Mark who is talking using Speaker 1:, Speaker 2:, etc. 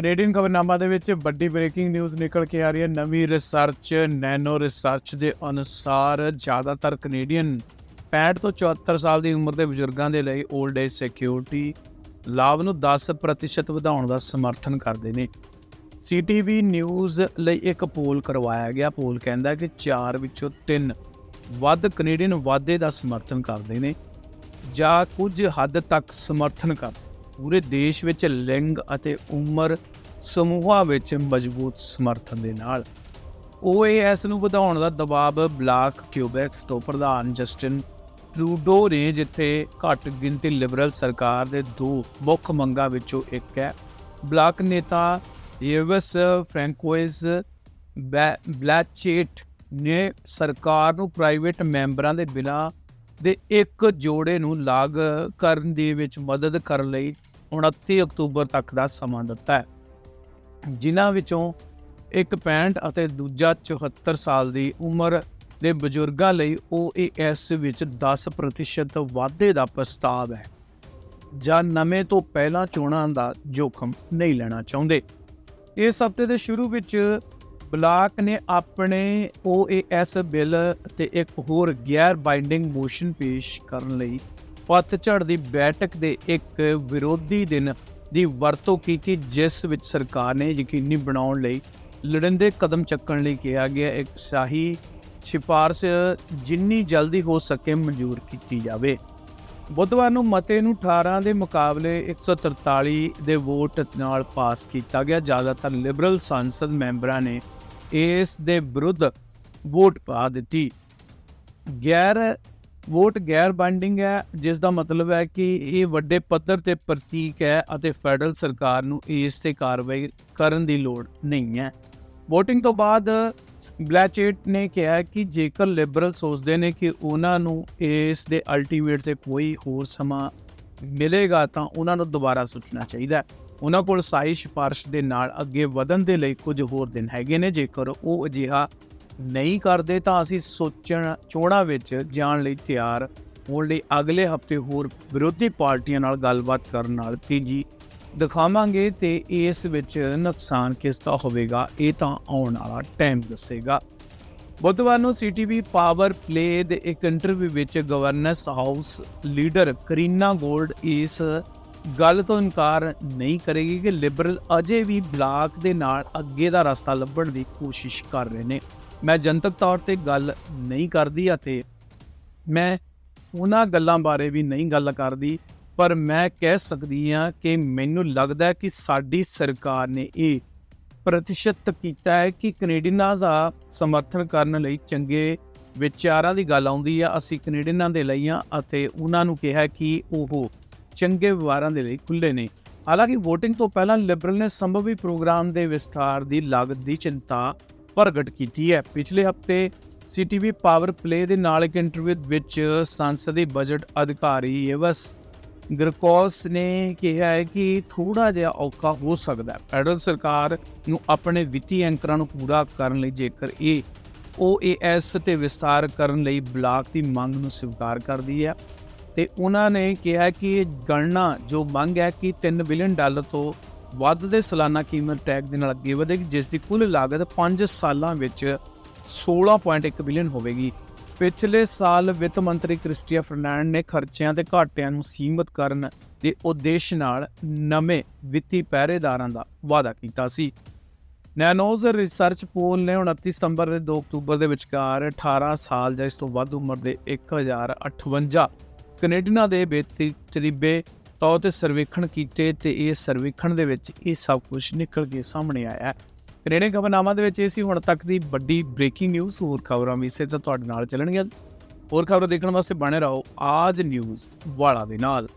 Speaker 1: Canadian ਖਬਰਨਾਮਾ ਦੇ ਵਿੱਚ ਵੱਡੀ ਬ੍ਰੇਕਿੰਗ ਨਿਊਜ਼ ਨਿਕਲ ਕੇ ਆ ਰਹੀ ਹੈ। ਨਵੀਂ ਰਿਸਰਚ, ਨੈਨੋ ਰਿਸਰਚ ਦੇ ਅਨੁਸਾਰ ਜ਼ਿਆਦਾਤਰ ਕੈਨੇਡੀਅਨ 65 ਤੋਂ 74 ਸਾਲ ਦੀ ਉਮਰ ਦੇ ਬਜ਼ੁਰਗਾਂ ਦੇ ਲਈ 올ਡ ਏਜ ਸਿਕਿਉਰਿਟੀ ਲਾਭ ਨੂੰ 10% ਵਧਾਉਣ ਦਾ ਸਮਰਥਨ ਕਰਦੇ ਨੇ। ਸੀਟੀਵੀ ਨਿਊਜ਼ ਲਈ ਇੱਕ ਪੋਲ ਕਰਵਾਇਆ ਗਿਆ। ਪੋਲ ਕਹਿੰਦਾ ਕਿ 4 ਵਿੱਚੋਂ 3 ਵੱਧ ਕੈਨੇਡੀਅਨ ਵਾਧੇ ਦਾ ਸਮਰਥਨ ਕਰਦੇ ਨੇ ਜਾਂ ਕੁਝ ਹੱਦ ਤੱਕ ਸਮਰਥਨ ਕਰਦੇ ਪੂਰੇ ਦੇਸ਼ ਵਿੱਚ ਲਿੰਗ ਅਤੇ ਉਮਰ ਸਮੂਹਾਂ ਵਿੱਚ ਮਜ਼ਬੂਤ ਸਮਰਥਨ ਦੇ ਨਾਲ। OAS ਨੂੰ ਵਧਾਉਣ ਦਾ ਦਬਾਅ ਬਲਾਕ ਕਿਊਬੈਕਸ ਤੋਂ ਪ੍ਰਧਾਨ ਜਸਟਿਨ ਟਰੂਡੋ ਨੇ, ਜਿੱਥੇ ਘੱਟ ਗਿਣਤੀ ਲਿਬਰਲ ਸਰਕਾਰ ਦੇ ਦੋ ਮੁੱਖ ਮੰਗਾਂ ਵਿੱਚੋਂ ਇੱਕ ਹੈ। ਬਲਾਕ ਨੇਤਾ ਯੇਵਸ ਫ੍ਰੈਂਕੋਇਸ ਬਲੈਚੇਟ ਨੇ ਸਰਕਾਰ ਨੂੰ ਪ੍ਰਾਈਵੇਟ ਮੈਂਬਰਾਂ ਦੇ ਬਿਨਾਂ ਦੇ ਇੱਕ ਜੋੜੇ ਨੂੰ ਲਾਗ ਕਰਨ ਦੇ ਵਿੱਚ ਮਦਦ ਕਰਨ ਲਈ 29 ਅਕਤੂਬਰ ਤੱਕ ਦਾ ਸਮਾਂ ਦਿੱਤਾ ਹੈ। ਜਿਨ੍ਹਾਂ ਵਿੱਚੋਂ ਇੱਕ 65 ਅਤੇ ਦੂਜਾ 74 ਸਾਲ ਦੀ ਉਮਰ ਦੇ ਬਜ਼ੁਰਗਾਂ ਲਈ OAS ਵਿੱਚ 10% ਵਾਧੇ ਦਾ ਪ੍ਰਸਤਾਵ ਹੈ। ਜਾਂ ਨਵੇਂ ਤੋਂ ਪਹਿਲਾਂ ਚੋਣਾਂ ਦਾ ਜੋਖਮ ਨਹੀਂ ਲੈਣਾ ਚਾਹੁੰਦੇ। ਇਸ ਹਫ਼ਤੇ ਦੇ ਸ਼ੁਰੂ ਵਿੱਚ ਬਲਾਕ ਨੇ ਆਪਣੇ OAS ਬਿੱਲ ਤੇ ਇੱਕ ਹੋਰ ਗੈਰ ਬਾਈਂਡਿੰਗ ਮੋਸ਼ਨ ਪੇਸ਼ ਕਰਨ ਲਈ ਪਤਝੜ ਦੀ ਬੈਠਕ ਦੇ ਇੱਕ ਵਿਰੋਧੀ ਦਿਨ ਦੀ ਵਰਤੋਂ ਕੀਤੀ, ਜਿਸ ਵਿੱਚ ਸਰਕਾਰ ਨੇ ਯਕੀਨੀ ਬਣਾਉਣ ਲਈ ਲੜਿੰਦੇ ਕਦਮ ਚੱਕਣ ਲਈ ਕਿਹਾ ਗਿਆ। ਇੱਕ ਸ਼ਾਹੀ ਸਿਫਾਰਸ਼ ਜਿੰਨੀ ਜਲਦੀ ਹੋ ਸਕੇ ਮਨਜ਼ੂਰ ਕੀਤੀ ਜਾਵੇ। ਬੁੱਧਵਾਰ ਨੂੰ ਮਤੇ ਨੂੰ 18 ਦੇ ਮੁਕਾਬਲੇ 143 ਦੇ ਵੋਟ ਨਾਲ ਪਾਸ ਕੀਤਾ ਗਿਆ। ਜ਼ਿਆਦਾਤਰ ਲਿਬਰਲ ਸੰਸਦ ਮੈਂਬਰਾਂ ਨੇ ਇਸ ਦੇ ਵਿਰੁੱਧ ਵੋਟ ਪਾ ਦਿੱਤੀ। ਗੈਰ ਵੋਟ ਗੈਰ ਬਾਈਂਡਿੰਗ ਹੈ, ਜਿਸ ਦਾ ਮਤਲਬ ਹੈ ਕਿ ਇਹ ਵੱਡੇ ਪੱਧਰ ਤੇ ਪ੍ਰਤੀਕ ਹੈ ਅਤੇ ਫੈਡਰਲ ਸਰਕਾਰ ਨੂੰ ਇਸ ਤੇ ਕਾਰਵਾਈ ਕਰਨ ਦੀ ਲੋੜ ਨਹੀਂ ਹੈ। VOTING ਤੋਂ ਬਾਅਦ ਬਲੈਚੇਟ ਨੇ ਕਿਹਾ ਕਿ ਜੇਕਰ ਲਿਬਰਲ ਸੋਚਦੇ ਨੇ ਕਿ ਉਹਨਾਂ ਨੂੰ ਇਸ ਦੇ ਅਲਟੀਮੇਟ ਤੇ ਕੋਈ ਹੋਰ ਸਮਾਂ ਮਿਲੇਗਾ, ਤਾਂ ਉਹਨਾਂ ਨੂੰ ਦੁਬਾਰਾ ਸੋਚਣਾ ਚਾਹੀਦਾ ਉਹਨਾਂ ਕੋਲ ਸਾਈ ਸਿਫਾਰਿਸ਼ ਦੇ ਨਾਲ ਅੱਗੇ ਵਧਣ ਦੇ ਲਈ ਕੁਝ ਹੋਰ ਦਿਨ ਹੈਗੇ ਨੇ, ਜੇਕਰ ਉਹ ਅਜਿਹਾ ਨਹੀਂ ਕਰਦੇ ਤਾਂ ਅਸੀਂ ਸੋਚਣ ਚੋਣਾਂ ਵਿੱਚ ਜਾਣ ਲਈ ਤਿਆਰ ਹੋਣ ਲਈ ਅਗਲੇ ਹਫ਼ਤੇ ਹੋਰ ਵਿਰੋਧੀ ਪਾਰਟੀਆਂ ਨਾਲ ਗੱਲਬਾਤ ਕਰਨ ਨਾਲ ਤੇਜ਼ੀ ਦਿਖਾਵਾਂਗੇ ਤੇ ਇਸ ਵਿੱਚ ਨੁਕਸਾਨ ਕਿਸ ਦਾ ਹੋਵੇਗਾ, ਇਹ ਤਾਂ ਆਉਣ ਵਾਲਾ ਟਾਈਮ ਦੱਸੇਗਾ। ਬੁੱਧਵਾਰ ਨੂੰ ਸੀਟੀਵੀ ਪਾਵਰ ਪਲੇ ਦੇ ਇੱਕ ਇੰਟਰਵਿਊ ਵਿੱਚ governance house leader Karina Gould ਇਸ ਗੱਲ ਤੋਂ ਇਨਕਾਰ ਨਹੀਂ ਕਰੇਗੀ ਕਿ ਲਿਬਰਲ ਅਜੇ ਵੀ ਬਲਾਕ ਦੇ ਨਾਲ ਅੱਗੇ ਦਾ ਰਸਤਾ ਲੱਭਣ ਦੀ ਕੋਸ਼ਿਸ਼ ਕਰ ਰਹੇ ਨੇ। ਮੈਂ ਜਨਤਕ ਤੌਰ ਤੇ ਗੱਲ ਨਹੀਂ ਕਰਦੀ ਅਤੇ ਮੈਂ ਉਹਨਾਂ ਗੱਲਾਂ ਬਾਰੇ ਵੀ ਨਹੀਂ ਗੱਲ ਕਰਦੀ, ਪਰ ਮੈਂ ਕਹਿ ਸਕਦੀ ਹਾਂ ਕਿ ਮੈਨੂੰ ਲੱਗਦਾ ਹੈ ਕਿ ਸਾਡੀ ਸਰਕਾਰ ਨੇ ਇਹ ਪ੍ਰਤੀਸ਼ਤ ਕੀਤਾ ਹੈ ਕਿ ਕੈਨੇਡੀਅਨਾਂ ਦਾ ਸਮਰਥਨ ਕਰਨ ਲਈ ਚੰਗੇ ਵਿਚਾਰਾਂ ਦੀ ਗੱਲ ਆਉਂਦੀ ਆ। ਅਸੀਂ ਕੈਨੇਡੀਅਨਾਂ ਦੇ ਲਈ ਆ ਅਤੇ ਉਹਨਾਂ ਨੂੰ ਕਿਹਾ ਕਿ ਉਹ ਚੰਗੇ ਵਿਵਹਾਰਾਂ ਦੇ ਲਈ ਖੁੱਲੇ ਨੇ। ਹਾਲਾਂਕਿ VOTING ਤੋਂ ਪਹਿਲਾਂ ਲਿਬਰਲ ਨੇ ਸੰਭਵੀ ਪ੍ਰੋਗਰਾਮ ਦੇ ਵਿਸਥਾਰ ਦੀ ਲਾਗਤ ਦੀ ਚਿੰਤਾ ਪ੍ਰਗਟ ਕੀਤੀ ਹੈ। ਪਿਛਲੇ ਹਫ਼ਤੇ ਸੀਟੀਵੀ ਪਾਵਰ ਪਲੇ ਦੇ ਨਾਲ ਇੱਕ ਇੰਟਰਵਿਊ ਵਿੱਚ ਸੰਸਦੀ ਬਜਟ ਅਧਿਕਾਰੀ ਏਵਸ ਗਰਕੋਸ ਨੇ ਕਿਹਾ ਹੈ ਕਿ ਥੋੜਾ ਜਿਹਾ ਔਖਾ ਹੋ ਸਕਦਾ ਹੈ। ਫੈਡਰਲ ਸਰਕਾਰ ਨੂੰ ਆਪਣੇ ਵਿੱਤੀ ਐਂਕਰਾਂ ਨੂੰ ਪੂਰਾ ਕਰਨ ਲਈ ਜੇਕਰ ਇਹ OAS ਤੇ ਵਿਸਤਾਰ ਕਰਨ ਲਈ ਬਲਾਕ ਦੀ ਮੰਗ ਨੂੰ ਸਵੀਕਾਰ ਕਰਦੀ ਹੈ ਤੇ ਉਹਨਾਂ ਨੇ ਕਿਹਾ ਕਿ ਇਹ ਗਣਨਾ ਜੋ ਮੰਗ ਹੈ ਕਿ 3 ਬਿਲੀਅਨ ਡਾਲਰ ਤੋਂ ਵੱਧਦੇ ਸਾਲਾਨਾ ਕੀਮਤ ਟੈਗ ਦੇ ਨਾਲ ਅੱਗੇ ਵਧੇਗੀ, ਜਿਸ ਦੀ ਕੁੱਲ ਲਾਗਤ 5 ਸਾਲਾਂ ਵਿੱਚ 16.1 ਬਿਲੀਅਨ ਹੋਵੇਗੀ। ਪਿਛਲੇ ਸਾਲ ਵਿੱਤ ਮੰਤਰੀ ਕ੍ਰਿਸਟੀਆ ਫਰਨੈਂਡ ਨੇ ਖਰਚਿਆਂ ਤੇ ਘਾਟਿਆਂ ਨੂੰ ਸੀਮਿਤ ਕਰਨ ਦੇ ਉਦੇਸ਼ ਨਾਲ ਨਵੇਂ ਵਿੱਤੀ ਪਹਿਰੇਦਾਰਾਂ ਦਾ ਵਾਅਦਾ ਕੀਤਾ ਸੀ। ਨੈਨੋਜ਼ ਰਿਸਰਚ ਪੋਲ ਨੇ 29 ਸਤੰਬਰ ਤੇ 2 ਅਕਤੂਬਰ ਦੇ ਵਿਚਕਾਰ 18 ਸਾਲ ਜਾਂ ਇਸ ਤੋਂ ਵੱਧ ਉਮਰ ਦੇ 1058 ਕੈਨੇਡੀਅਨਾਂ ਦੇ ਬੇਤੀ ਤਰੀਬੇ ਤੌਰ ਤੇ ਸਰਵੇਖਣ ਕੀਤੇ ਤੇ ਇਹ ਸਰਵੇਖਣ ਦੇ ਵਿੱਚ ਇਹ ਸਭ ਕੁਝ ਨਿਕਲ ਕੇ ਸਾਹਮਣੇ ਆਇਆ ਹੈ। ਕੈਨੇਡੀਅਨ ਖਬਰਨਾਮਾ ਦੇ ਵਿੱਚ ਇਹ ਸੀ, ਹੁਣ ਤੱਕ ਦੀ ਵੱਡੀ ਬ੍ਰੇਕਿੰਗ ਨਿਊਜ਼ ਹੋਰ ਖਬਰਾਂ ਵੀ ਇਸੇ ਤਾਂ ਤੁਹਾਡੇ ਨਾਲ ਚੱਲਣਗੀਆਂ। ਹੋਰ ਖਬਰਾਂ ਦੇਖਣ ਵਾਸਤੇ ਬਣੇ ਰਹੋ ਆਜ ਨਿਊਜ਼ ਵਾਲਾ ਦੇ ਨਾਲ।